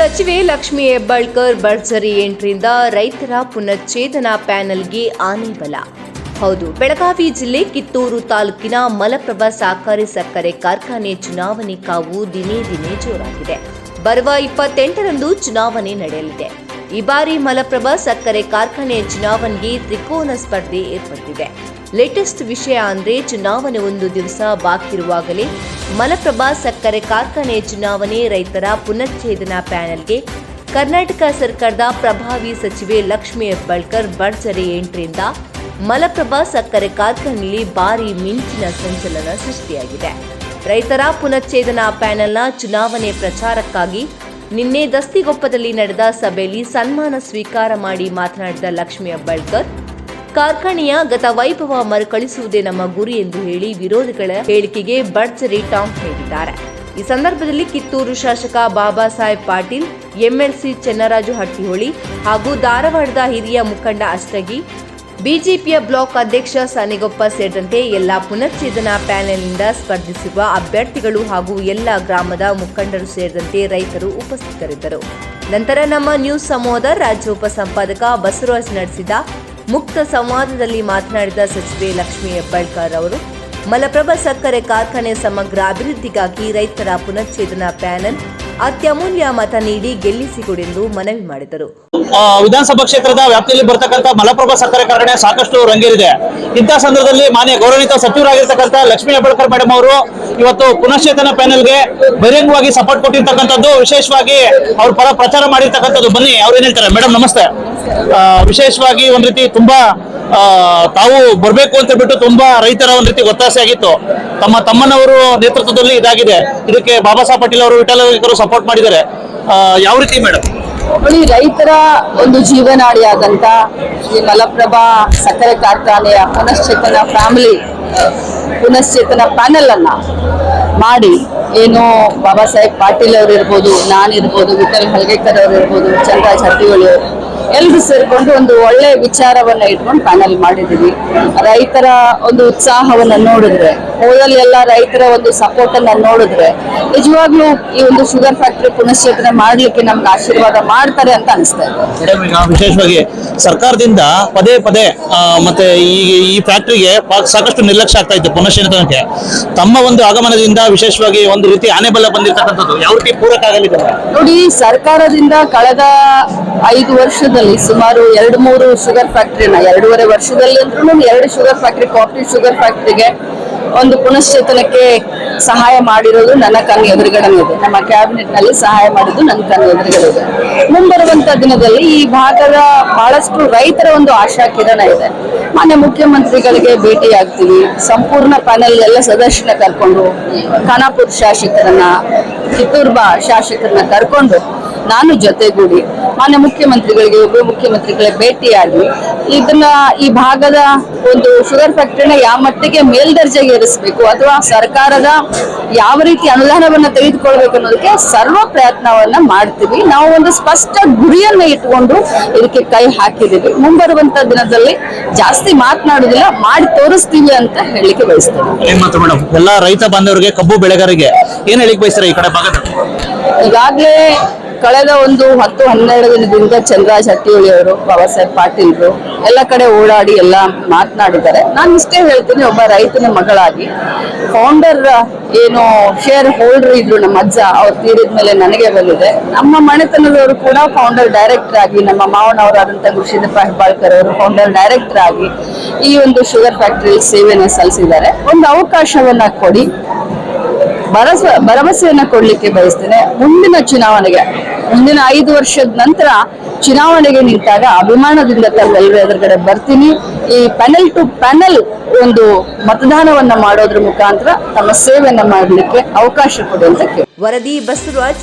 ಸಚಿವೆ ಲಕ್ಷ್ಮಿ ಹೆಬ್ಬಾಳ್ಕರ್ ಭರ್ಜರಿ ಎಂಟ್ರಿಂದ ರೈತರ ಪುನಶ್ಚೇತನ ಪ್ಯಾನೆಲ್ಗೆ ಆನೆ ಬಲ ಹೌದು, ಬೆಳಗಾವಿ ಜಿಲ್ಲೆ ಕಿತ್ತೂರು ತಾಲೂಕಿನ ಮಲಪ್ರಭಾ ಸಹಕಾರಿ ಸಕ್ಕರೆ ಕಾರ್ಖಾನೆ ಚುನಾವಣೆ ಕಾವು ದಿನೇ ದಿನೇ ಜೋರಾಗಿದೆ. ಬರುವ ಇಪ್ಪತ್ತೆಂಟರಂದು ಚುನಾವಣೆ ನಡೆಯಲಿದೆ. ಈ ಬಾರಿ ಮಲಪ್ರಭಾ ಸಕ್ಕರೆ ಕಾರ್ಖಾನೆ ಚುನಾವಣೆಗೆ ತ್ರಿಕೋನ ಸ್ಪರ್ಧೆ ಏರ್ಪಟ್ಟಿದೆ. ಲೇಟೆಸ್ಟ್ ವಿಷಯ ಅಂದ್ರೆ ಚುನಾವಣೆ ಒಂದು ದಿವಸ ಬಾಕಿ ಇರುವಾಗಲೇ ಮಲಪ್ರಭಾ ಸಕ್ಕರೆ ಕಾರ್ಖಾನೆ ಚುನಾವಣೆ ರೈತರ ಪುನಶ್ಚೇತನ ಪ್ಯಾನೆಲ್ಗೆ ಕರ್ನಾಟಕ ಸರ್ಕಾರದ ಪ್ರಭಾವಿ ಸಚಿವೆ ಲಕ್ಷ್ಮಿ ಹೆಬ್ಬಾಳ್ಕರ್ ಭರ್ಜರಿ ಎಂಟ್ರಿಂದ ಮಲಪ್ರಭಾ ಸಕ್ಕರೆ ಕಾರ್ಖಾನೆಯಲ್ಲಿ ಭಾರಿ ಮಿಂಚಿನ ಸಂಚಲನ ಸೃಷ್ಟಿಯಾಗಿದೆ. ರೈತರ ಪುನಶ್ಚೇತನ ಪ್ಯಾನೆಲ್ನ ಚುನಾವಣೆ ಪ್ರಚಾರಕ್ಕಾಗಿ ನಿನ್ನೆ ದಸ್ತಿಗೊಪ್ಪದಲ್ಲಿ ನಡೆದ ಸಭೆಯಲ್ಲಿ ಸನ್ಮಾನ ಸ್ವೀಕಾರ ಮಾಡಿ ಮಾತನಾಡಿದ ಲಕ್ಷ್ಮಿ ಹೆಬ್ಬಾಳ್ಕರ್ ಕಾರ್ಖಾನೆಯ ಗತ ವೈಭವ ಮರುಕಳಿಸುವುದೇ ನಮ್ಮ ಗುರಿ ಎಂದು ಹೇಳಿ ವಿರೋಧಿಗಳ ಹೇಳಿಕೆಗೆ ಭರ್ಜರಿ ಟಾಂಗ್ ನೀಡಿದ್ದಾರೆ. ಈ ಸಂದರ್ಭದಲ್ಲಿ ಕಿತ್ತೂರು ಶಾಸಕ ಬಾಬಾ ಸಾಹೇಬ್ ಪಾಟೀಲ್, ಎಂಎಲ್ಸಿ ಚೆನ್ನರಾಜು ಹಟ್ಟಿಹೊಳಿ ಹಾಗೂ ಧಾರವಾಡದ ಹಿರಿಯ ಮುಖಂಡ ಅಷ್ಟಗಿ, ಬಿಜೆಪಿಯ ಬ್ಲಾಕ್ ಅಧ್ಯಕ್ಷ ಸನಿಗೊಪ್ಪ ಸೇರಿದಂತೆ ಎಲ್ಲ ಪುನಶ್ಚೇತನ ಪ್ಯಾನೆಲ್ನಿಂದ ಸ್ಪರ್ಧಿಸಿರುವ ಅಭ್ಯರ್ಥಿಗಳು ಹಾಗೂ ಎಲ್ಲ ಗ್ರಾಮದ ಮುಖಂಡರು ಸೇರಿದಂತೆ ರೈತರು ಉಪಸ್ಥಿತರಿದ್ದರು. ನಂತರ ನಮ್ಮ ನ್ಯೂಸ್ ಸಮೂಹದ ರಾಜ್ಯ ಉಪಸಂಪಾದಕ ಬಸವರಾಜ್ ನಡೆಸಿದ ಮುಕ್ತ ಸಂವಾದದಲ್ಲಿ ಮಾತನಾಡಿದ ಸಚಿವೆ ಲಕ್ಷ್ಮೀ ಹೆಬ್ಬಾಳ್ಕರ್ ಅವರು, ಮಲಪ್ರಭಾ ಸಕ್ಕರೆ ಕಾರ್ಖಾನೆ ಸಮಗ್ರ ಅಭಿವೃದ್ಧಿಗಾಗಿ ರೈತರ ಪುನಶ್ಚೇತನ ಪ್ಯಾನಲ್ ಅತ್ಯಮೂಲ್ಯ ಮತ ನೀಡಿ ಗೆಲ್ಲಿಸಿಕೊಡೆಂದು ಮನವಿ ಮಾಡಿದರು. ವಿಧಾನಸಭಾ ಕ್ಷೇತ್ರದ ವ್ಯಾಪ್ತಿಯಲ್ಲಿ ಬರ್ತಕ್ಕಂಥ ಮಲಪ್ರಭಾ ಸಕ್ಕರೆ ಕಾರ್ಖಾನೆ ಸಾಕಷ್ಟು ರಂಗೇರಿದೆ. ಇಂತಹ ಸಂದರ್ಭದಲ್ಲಿ ಮಾನ್ಯ ಗೌರವಿತ ಸಚಿವರಾಗಿರ್ತಕ್ಕಂಥ ಲಕ್ಷ್ಮೀ ಹೆಬ್ಬಾಳ್ಕರ್ ಮೇಡಮ್ ಅವರು ಇವತ್ತು ಪುನಶ್ಚೇತನ ಪ್ಯಾನೆಲ್ಗೆ ಬಹಿರಂಗವಾಗಿ ಸಪೋರ್ಟ್ ಕೊಟ್ಟಿರ್ತಕ್ಕಂಥದ್ದು, ವಿಶೇಷವಾಗಿ ಅವ್ರ ಪರ ಪ್ರಚಾರ ಮಾಡಿರ್ತಕ್ಕಂಥದ್ದು. ಬನ್ನಿ, ಅವ್ರು ಏನ್ ಹೇಳ್ತಾರೆ? ಮೇಡಮ್ ನಮಸ್ತೆ. ವಿಶೇಷವಾಗಿ ಒಂದ್ ರೀತಿ ತುಂಬಾ ತಾವು ಬರ್ಬೇಕು ಅಂತ ಬಿಟ್ಟು ತುಂಬಾ ರೈತರ ಒಂದ್ ರೀತಿ ಒತ್ತಾಸೆ ಆಗಿತ್ತು. ತಮ್ಮ ತಮ್ಮನವರು ನೇತೃತ್ವದಲ್ಲಿ ಇದಾಗಿದೆ. ಇದಕ್ಕೆ ಬಾಬಾ ಸಾಹೇಬ್ ಪಾಟೀಲ್ ಅವರು ವಿಠಲ ಸಪೋರ್ಟ್ ಮಾಡಿದ್ದಾರೆ. ಯಾವ ರೀತಿ ಮೇಡಮ್ ನೋಡಿ ರೈತರ ಒಂದು ಜೀವನಾಡಿಯಾದಂತ ಈ ಮಲಪ್ರಭಾ ಸಕ್ಕರೆ ಕಾರ್ಖಾನೆಯ ಪುನಶ್ಚೇತನ ಫ್ಯಾಮಿಲಿ, ಪುನಶ್ಚೇತನ ಪ್ಯಾನೆಲ್ ಅನ್ನ ಮಾಡಿ, ಏನು ಬಾಬಾ ಸಾಹೇಬ್ ಪಾಟೀಲ್ ಅವರು ಇರ್ಬೋದು ನಾನಿರ್ಬೋದು ವಿಠಲ್ ಹಲ್ಗೇಕರ್ ಅವರು ಇರ್ಬೋದು ಚಂದ್ರಾಜ್ ಹತ್ತಿಗಳು ಎಲ್ರು ಸೇರ್ಕೊಂಡು ಒಂದು ಒಳ್ಳೆ ವಿಚಾರವನ್ನ ಇಟ್ಕೊಂಡು ಪ್ಯಾನೆಲ್ ಮಾಡಿದೀವಿ ರೈತರ ಒಂದು ಉತ್ಸಾಹವನ್ನ ನೋಡಿದ್ರೆ ಹೋದಲ್ಲಿ ಎಲ್ಲ ರೈತರ ಒಂದು ಸಪೋರ್ಟ್ ಅನ್ನ ನೋಡಿದ್ರೆ ನಿಜವಾಗ್ಲೂ ಈ ಒಂದು ಶುಗರ್ ಫ್ಯಾಕ್ಟ್ರಿ ಪುನಶ್ಚೇತನೆ ಮಾಡ್ಲಿಕ್ಕೆ ನಮ್ಗೆ ಆಶೀರ್ವಾದ ಮಾಡ್ತಾರೆ ಅಂತ ಅನಿಸ್ತಾ ಇದೆ. ವಿಶೇಷವಾಗಿ ಸರ್ಕಾರದಿಂದ ಪದೇ ಪದೇ ಮತ್ತೆ ಈ ಈ ಫ್ಯಾಕ್ಟ್ರಿಗೆ ಸಾಕಷ್ಟು ನಿರ್ಲಕ್ಷ್ಯ ಆಗ್ತಾ ಇತ್ತು ಪುನಶ್ಚೇತನಕ್ಕೆ. ತಮ್ಮ ಒಂದು ಆಗಮನದಿಂದ ವಿಶೇಷವಾಗಿ ಒಂದು ರೀತಿ ಆನೆಬಲ ಬಂದಿರತಕ್ಕಂಥದ್ದು ಯಾವ ರೀತಿ ಪೂರಕ ಆಗಲಿದೆ ನೋಡಿ ಸರ್ಕಾರದಿಂದ ಕಳೆದ ಐದು ವರ್ಷದಲ್ಲಿ ಸುಮಾರು ಎರಡು ಮೂರು ಶುಗರ್ ಫ್ಯಾಕ್ಟ್ರಿನ ಎರಡೂವರೆ ವರ್ಷದಲ್ಲಿ ಅಂದ್ರೂ ಎರಡು ಶುಗರ್ ಫ್ಯಾಕ್ಟ್ರಿ ಕಾಫಿ ಶುಗರ್ ಫ್ಯಾಕ್ಟರಿಗೆ ಒಂದು ಪುನಶ್ಚೇತನಕ್ಕೆ ಸಹಾಯ ಮಾಡಿರೋದು ನನ್ನ ಕಣ್ಣು ಎದುರುಗಡೆ ಇದೆ. ನಮ್ಮ ಕ್ಯಾಬಿನೆಟ್ನಲ್ಲಿ ಸಹಾಯ ಮಾಡಿದ್ದು ನನ್ನ ಕಣ್ಣು ಎದುರುಗಡೆ ಇದೆ. ಮುಂಬರುವಂತ ದಿನದಲ್ಲಿ ಈ ಭಾಗದ ಬಹಳಷ್ಟು ರೈತರ ಒಂದು ಆಶಾ ಕಿರಣ ಇದೆ. ಮಾನ್ಯ ಮುಖ್ಯಮಂತ್ರಿಗಳಿಗೆ ಭೇಟಿ ಆಗ್ತೀವಿ ಸಂಪೂರ್ಣ ಪ್ಯಾನೆಲ್ ಎಲ್ಲ ಸದಸ್ಯನ ಕರ್ಕೊಂಡು ಖಾನಾಪುರ್ ಶಾಸಕರನ್ನ ಚಿತ್ತೂರ್ಬಾ ಶಾಸಕರನ್ನ ಕರ್ಕೊಂಡು ನಾನು ಜೊತೆಗೂಡಿ ಮಾನ್ಯ ಮುಖ್ಯಮಂತ್ರಿಗಳಿಗೆ ಉಪ ಮುಖ್ಯಮಂತ್ರಿಗಳಿಗೆ ಭೇಟಿಯಾಗಿ ಇದನ್ನ ಈ ಭಾಗದ ಒಂದು ಶುಗರ್ ಫ್ಯಾಕ್ಟರಿನ ಯಾವ ಮಟ್ಟಿಗೆ ಮೇಲ್ದರ್ಜೆಗೆ ಏರಿಸಬೇಕು ಅಥವಾ ಸರ್ಕಾರದ ಯಾವ ರೀತಿ ಅನುದಾನವನ್ನ ತೆಗೆದುಕೊಳ್ಬೇಕು ಅನ್ನೋದಕ್ಕೆ ಸರ್ವ ಪ್ರಯತ್ನವನ್ನ ಮಾಡ್ತೀವಿ. ನಾವು ಒಂದು ಸ್ಪಷ್ಟ ಗುರಿಯನ್ನ ಇಟ್ಕೊಂಡು ಇದಕ್ಕೆ ಕೈ ಹಾಕಿದೀವಿ ಮುಂಬರುವಂತ ದಿನದಲ್ಲಿ ಜಾಸ್ತಿ ಮಾತನಾಡುದಿಲ್ಲ ಮಾಡಿ ತೋರಿಸ್ತೀವಿ ಅಂತ ಹೇಳಲಿಕ್ಕೆ ಬಯಸ್ತೇವೆ ಮೇಡಮ್ ಎಲ್ಲಾ ರೈತ ಬಾಂಧವರಿಗೆ ಕಬ್ಬು ಬೆಳೆಗಾರರಿಗೆ ಏನ್ ಹೇಳಿಕ್ ಬಯಸ್ತಾರೆ ಈ ಕಡೆ ಭಾಗದ ಈಗಾಗಲೇ ಕಳೆದ ಒಂದು ಹತ್ತು ಹನ್ನೆರಡು ದಿನದಿಂದ ಚಂದ್ರ ಹಟ್ಟಿಹೊಳಿ ಅವರು, ಬಾಬಾ ಸಾಹೇಬ್ ಪಾಟೀಲ್ರು ಎಲ್ಲ ಕಡೆ ಓಡಾಡಿ ಎಲ್ಲ ಮಾತನಾಡಿದ್ದಾರೆ. ನಾನು ಇಷ್ಟೇ ಹೇಳ್ತೀನಿ, ಒಬ್ಬ ರೈತನ ಮಗಳಾಗಿ. ಫೌಂಡರ್ ಏನು ಶೇರ್ ಹೋಲ್ಡರ್ ಇದ್ರು ನಮ್ಮ ಅಜ್ಜ, ಅವ್ರು ತೀರಿದ ಮೇಲೆ ನನಗೆ ಬಂದಿದೆ. ನಮ್ಮ ಮನೆತನದವರು ಕೂಡ ಫೌಂಡರ್ ಡೈರೆಕ್ಟರ್ ಆಗಿ, ನಮ್ಮ ಮಾವನವರಾದಂಥ ಗುರುಶಿದಪ್ಪ ಹೆಬ್ಬಾಳ್ಕರ್ ಅವರು ಫೌಂಡರ್ ಡೈರೆಕ್ಟರ್ ಆಗಿ ಈ ಒಂದು ಶುಗರ್ ಫ್ಯಾಕ್ಟರಿ ಸೇವೆಯನ್ನು ಸಲ್ಲಿಸಿದ್ದಾರೆ. ಒಂದು ಅವಕಾಶವನ್ನ ಕೊಡಿ. ಭರವಸೆ, ಭರವಸೆಯನ್ನ ಕೊಡ್ಲಿಕ್ಕೆ ಬಯಸ್ತೇನೆ. ಮುಂದಿನ ಚುನಾವಣೆಗೆ, ಮುಂದಿನ ಐದು ವರ್ಷದ ನಂತರ ಚುನಾವಣೆಗೆ ನಿಂತಾಗ ಅಭಿಮಾನದಿಂದ ತಮ್ಮೆಲ್ಲರೂ ಎದುರುಗಡೆ ಬರ್ತೀನಿ. ಈ ಪ್ಯಾನೆಲ್ ಟು ಪ್ಯಾನೆಲ್ ಒಂದು ಮತದಾನವನ್ನ ಮಾಡೋದ್ರ ಮುಖಾಂತರ ತಮ್ಮ ಸೇವೆಯನ್ನ ಮಾಡಲಿಕ್ಕೆ ಅವಕಾಶ ಕೊಡುವಂತ ವರದಿ ಬಸವರಾಜ್